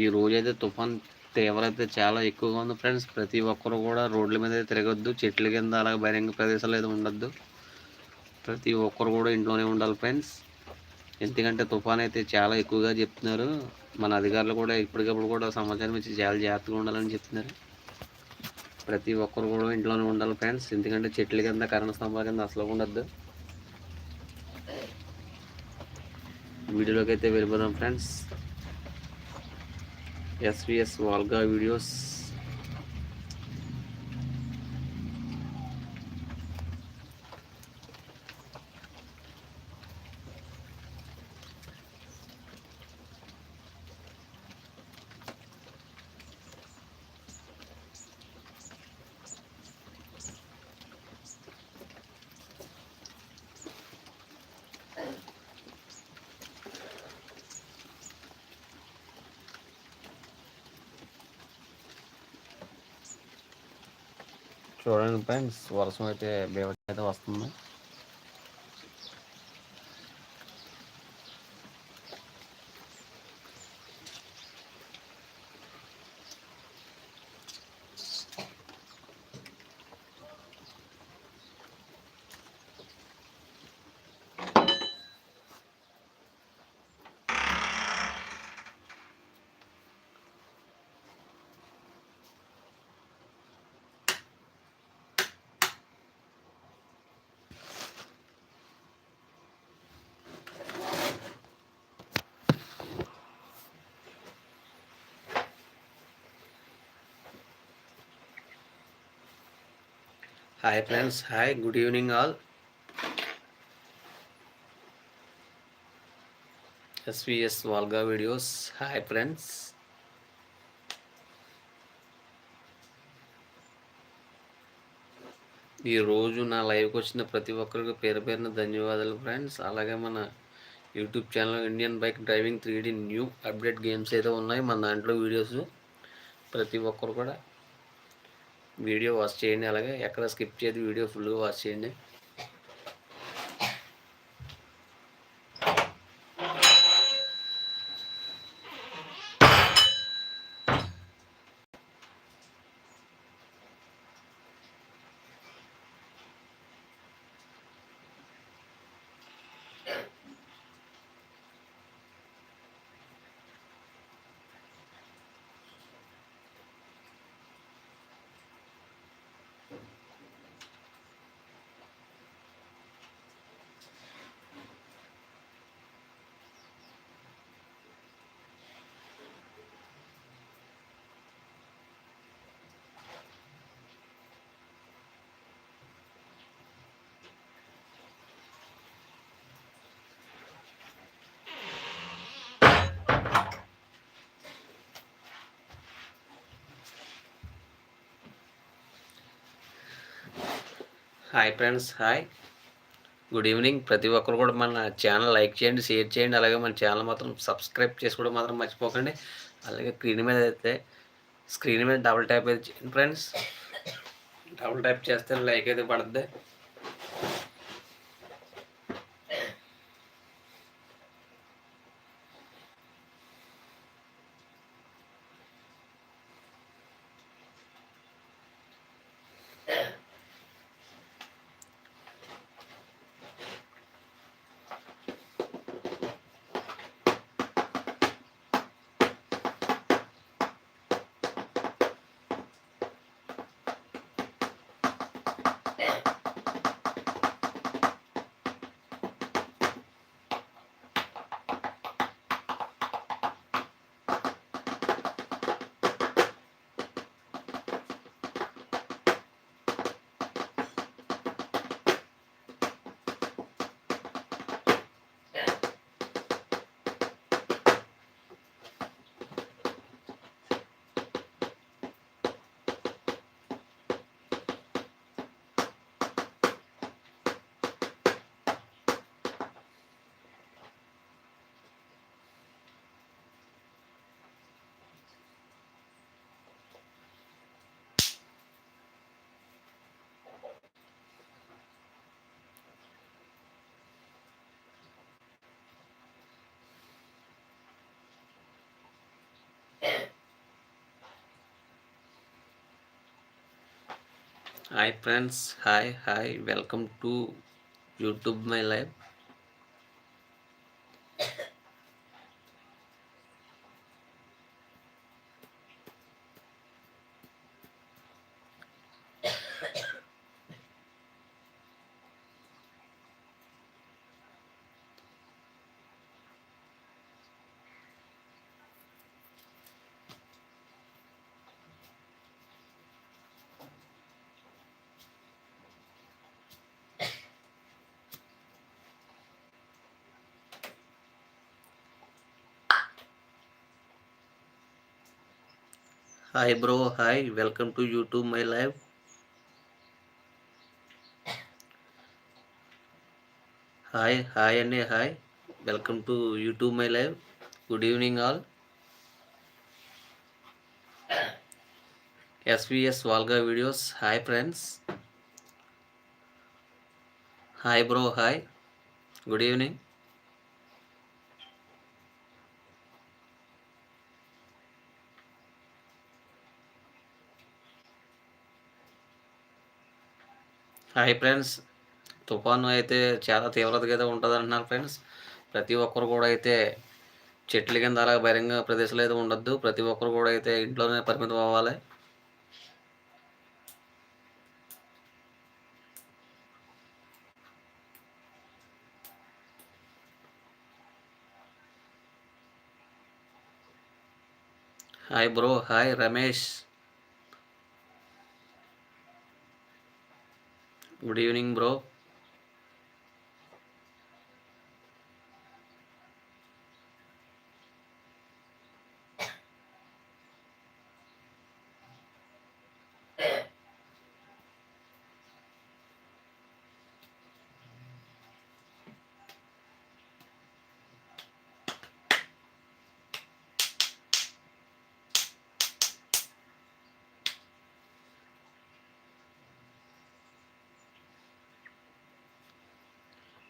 ఈ రోజైతే తుఫాన్ తీవ్రత చాలా ఎక్కువగా ఉంది ఫ్రెండ్స్. ప్రతి ఒక్కరు కూడా రోడ్ల మీద తిరగద్దు. చెట్ల కింద అలాగే బహిరంగ ప్రదేశాలు అయితే ఉండొద్దు. ప్రతి ఒక్కరు కూడా ఇంట్లోనే ఉండాలి ఫ్రెండ్స్. ఎందుకంటే తుఫాన్ అయితే చాలా ఎక్కువగా చెప్తున్నారు. మన అధికారులు కూడా ఇప్పటికప్పుడు కూడా సమాచారం ఇచ్చి చాలా జాగ్రత్తగా ఉండాలని చెప్తున్నారు. ప్రతి ఒక్కరు కూడా ఇంట్లోనే ఉండాలి ఫ్రెండ్స్. ఎందుకంటే చెట్ల కింద కరెంట్ స్తంభాల కింద అసలు ఉండొద్దు. వీడియోలోకి అయితే వెళ్ళిపోదాం ఫ్రెండ్స్. ఎస్విఎస్ వాల్గా వీడియోస్ చూడండి ఫ్రెండ్స్ వర్షం అయితే బేవట అయితే వస్తుంది. Hi friends hi good evening all SVS వాల్గా videos hi friends ఈరోజు నా లైవ్కి వచ్చిన ప్రతి ఒక్కరికి పేరు పేరున ధన్యవాదాలు ఫ్రెండ్స్ అలాగే మన YouTube channel Indian bike driving three D new update games అయితే ఉన్నాయి. మన దాంట్లో వీడియోస్ ప్రతి ఒక్కరు కూడా వీడియో వాచ్ చేయండి. అలాగే ఎక్కడ స్కిప్ చేయదు వీడియో ఫుల్గా వాచ్ చేయండి. Hi friends hi good evening ప్రతి ఒక్కరు కూడా మన ఛానల్ లైక్ చేయండి షేర్ చేయండి. అలాగే మన ఛానల్ మాత్రం సబ్స్క్రైబ్ చేసుకోవడం మాత్రం మర్చిపోకండి. అలాగే స్క్రీన్ మీద అయితే స్క్రీన్ మీద డబుల్ ట్యాప్ అయితే చేయండి ఫ్రెండ్స్ డబుల్ ట్యాప్ చేస్తే లైక్ అయితే పడుతుంది hi friends hi hi welcome to youtube my life. Hi bro hi welcome to YouTube my live hi hi అండి hi welcome to YouTube my live good evening all SVS వాల్గా videos hi friends hi bro hi good evening hi friends. తుఫాను అయితే చాలా తీవ్రతగా అయితే ఉంటుంది అంటున్నారు friends. ప్రతి ఒక్కరు కూడా అయితే చెట్ల కింద అలా బహిరంగ ప్రదేశాలు అయితే ఉండొద్దు. ప్రతి ఒక్కరు కూడా అయితే ఇంట్లోనే పరిమితం అవ్వాలి. Hi bro. Hi Ramesh. Good evening bro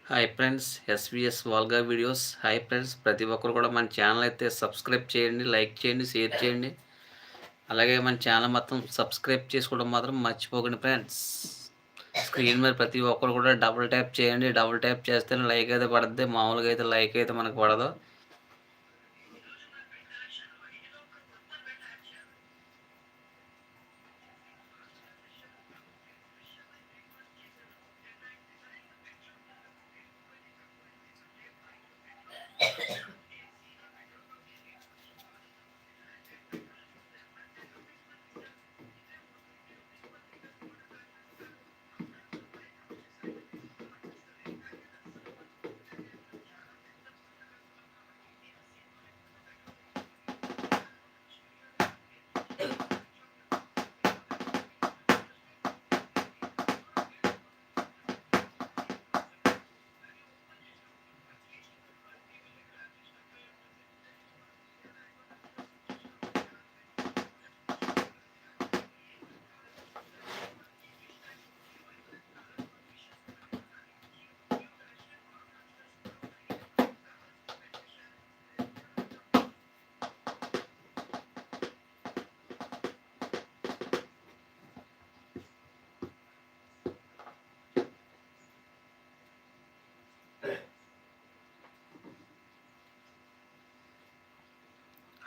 hi friends SVS వాల్గా videos hi friends ప్రతి ఒక్కరు కూడా మన ఛానల్ అయితే సబ్స్క్రైబ్ చేయండి లైక్ చేయండి షేర్ చేయండి. అలాగే మన ఛానల్ మొత్తం సబ్స్క్రైబ్ చేసుకోవడం మాత్రం మర్చిపోకండి ఫ్రెండ్స్ స్క్రీన్ మీద ప్రతి ఒక్కరు కూడా డబుల్ ట్యాప్ చేయండి. డబుల్ ట్యాప్ చేస్తేనే లైక్ అయితే పడుతుంది మామూలుగా అయితే లైక్ అయితే మనకు పడదు.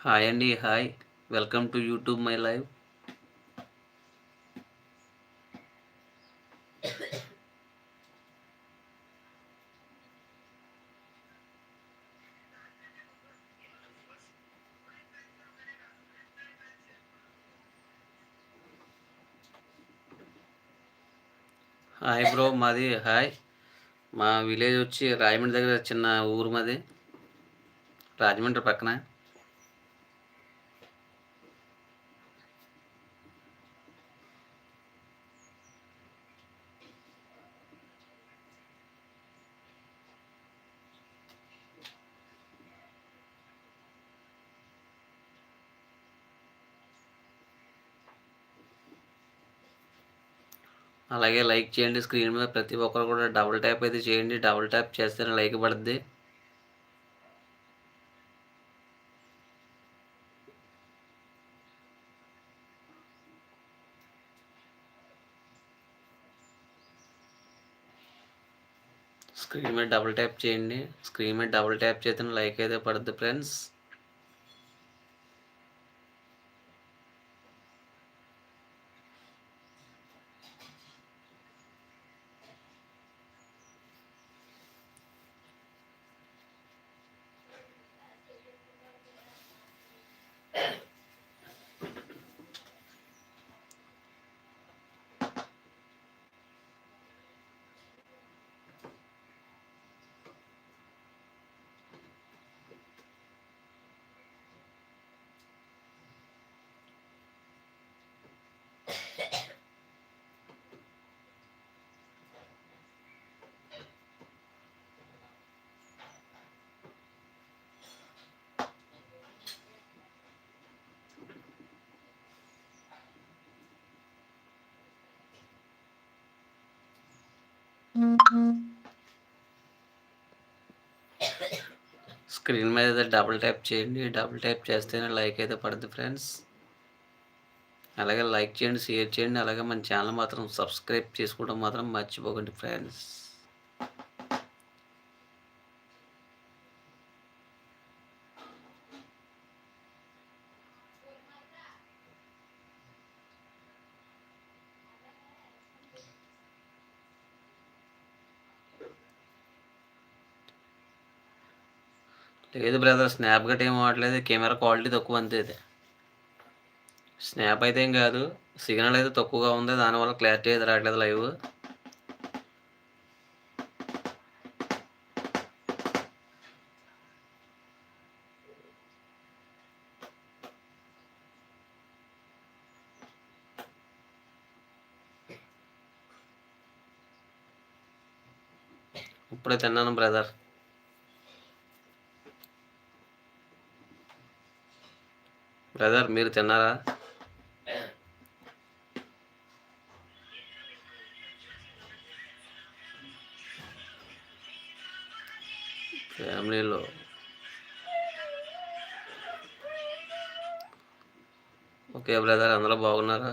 హాయ్ అండి hi. Welcome to YouTube my live. Hi bro మాది హాయ్. మా విలేజ్ వచ్చి రాజమండ్రి దగ్గర చిన్న ఊరు మాది. రాజమండ్రి పక్కన. అలాగే లైక్ చేయండి స్క్రీన్ మీద ప్రతి ఒక్కరు కూడా డబుల్ ట్యాప్ అయితే చేయండి డబుల్ ట్యాప్ చేస్తేనే లైక్ పడుద్ది. స్క్రీన్ మీద డబుల్ ట్యాప్ చేయండి స్క్రీన్ మీద డబుల్ ట్యాప్ చేస్తే లైక్ అయితే పడుద్ది ఫ్రెండ్స్. స్క్రీన్ మీద అయితే డబుల్ ట్యాప్ చేయండి. డబుల్ ట్యాప్ చేస్తేనే లైక్ అయితే పడుతుంది ఫ్రెండ్స్. అలాగే లైక్ చేయండి షేర్ చేయండి. అలాగే మన ఛానల్ మాత్రం సబ్స్క్రైబ్ చేసుకోవడం మాత్రం మర్చిపోకండి ఫ్రెండ్స్. లేదు బ్రదర్ స్నాప్ గట్ ఏం అవ్వట్లేదు కెమెరా క్వాలిటీ తక్కువ అంతే ఇది. స్నాప్ అయితే ఏం కాదు సిగ్నల్ అయితే తక్కువగా ఉంది దానివల్ల క్లారిటీ అయితే రావట్లేదు లైవ్ ఇప్పుడే తిన్నాను బ్రదర్. బ్రదర్ మీరు తిన్నారా? ఫ్యామిలీలో ఓకే బ్రదర్ అందరూ బాగున్నారా?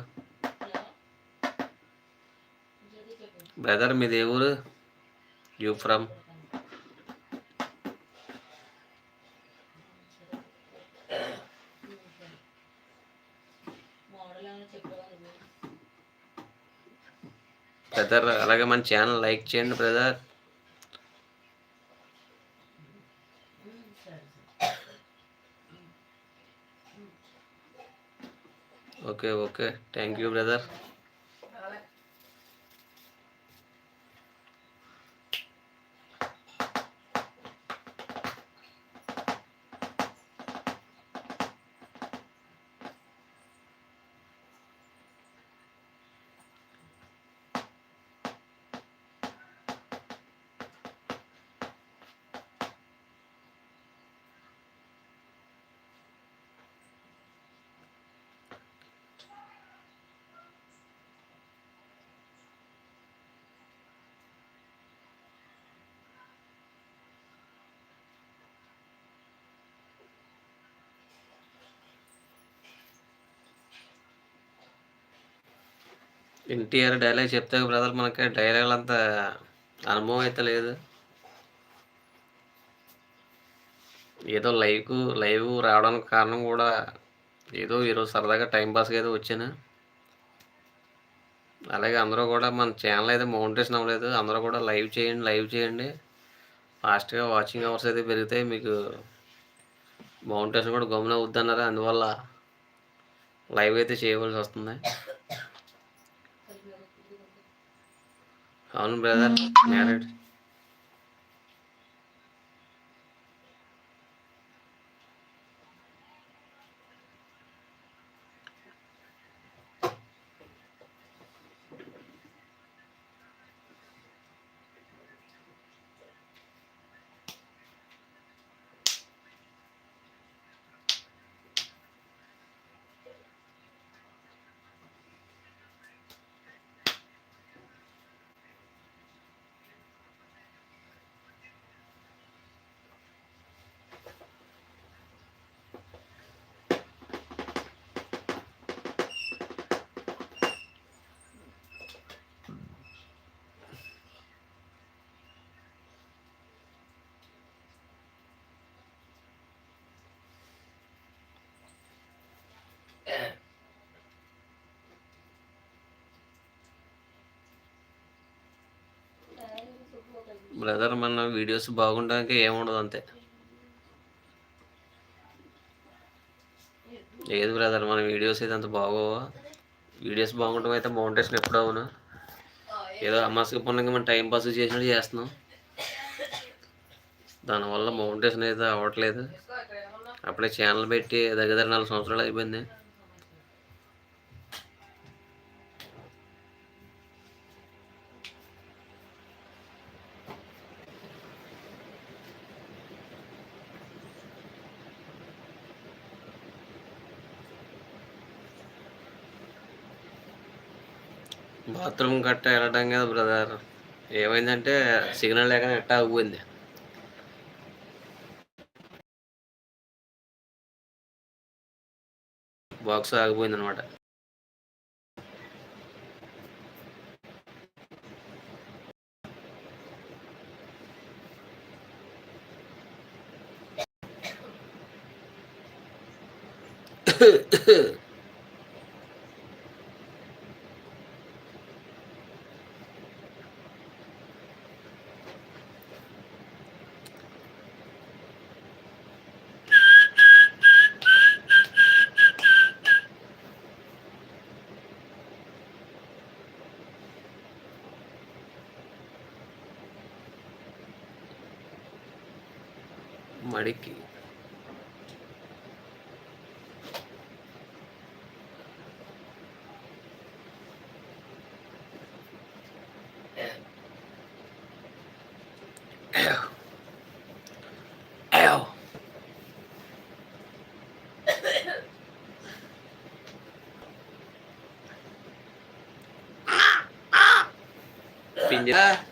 బ్రదర్ మీది ఏ ఊరు? You from? బ్రదర్ అలాగే మన ఛానల్ లైక్ చేయండి brother okay okay thank you brother NTR dialogue చెప్తే బ్రదర్ మనకి డైలాగ్ అంత అనుభవం అయితే లేదు. ఏదో లైవ్ లైవ్ రావడానికి కారణం కూడా ఏదో ఈరోజు సరదాగా టైంపాస్గా అయితే వచ్చాను. అలాగే అందరూ కూడా మన ఛానల్ అయితే మౌంటేషన్ అవ్వలేదు అందరూ కూడా లైవ్ చేయండి లైవ్ చేయండి. ఫాస్ట్గా వాచింగ్ అవర్స్ అయితే పెరిగితే మీకు మౌంటేషన్ కూడా గమనం అవుద్ది అందువల్ల లైవ్ అయితే చేయవలసి వస్తుంది. అవును బ్రదర్ మ్యారీడ్ బ్రదర్ మన వీడియోస్ బాగుండడానికి ఏముండదు అంతే. లేదు బ్రదర్ మన వీడియోస్ అయితే అంత బాగోవా? వీడియోస్ బాగుండటం అయితే మౌంటేషన్ ఎప్పుడు అవును? ఏదో అమాసక పనులకి మనం టైం పాస్ చేసినట్టు చేస్తున్నాం. దానివల్ల మౌంటేషన్ అయితే అవ్వట్లేదు అప్పుడే ఛానల్ పెట్టి దగ్గర దగ్గర నాలుగు సంవత్సరాలు అయిపోయింది. బాత్రూమ్ గట్ట వెళ్ళడం కదా బ్రదర్ ఏమైందంటే సిగ్నల్ లేక ఎట్టా ఆగిపోయింది బాక్స్ ఆగిపోయింది అనమాట మడికి పింజరా కరెంట్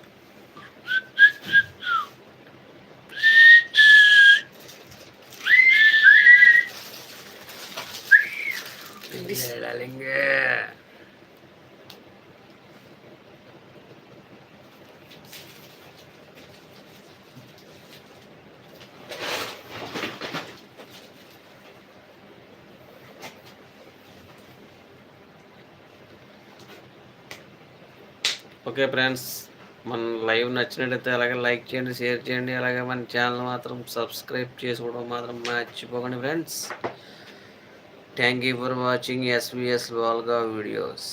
ఓకే ఫ్రెండ్స్ మన లైవ్ నచ్చినట్లయితే అలాగే లైక్ చేయండి షేర్ చేయండి అలాగే మన ఛానల్ మాత్రం సబ్స్క్రైబ్ చేసుకోవడం మాత్రం మర్చిపోకండి friends. Thank you for watching SVS వాల్గా videos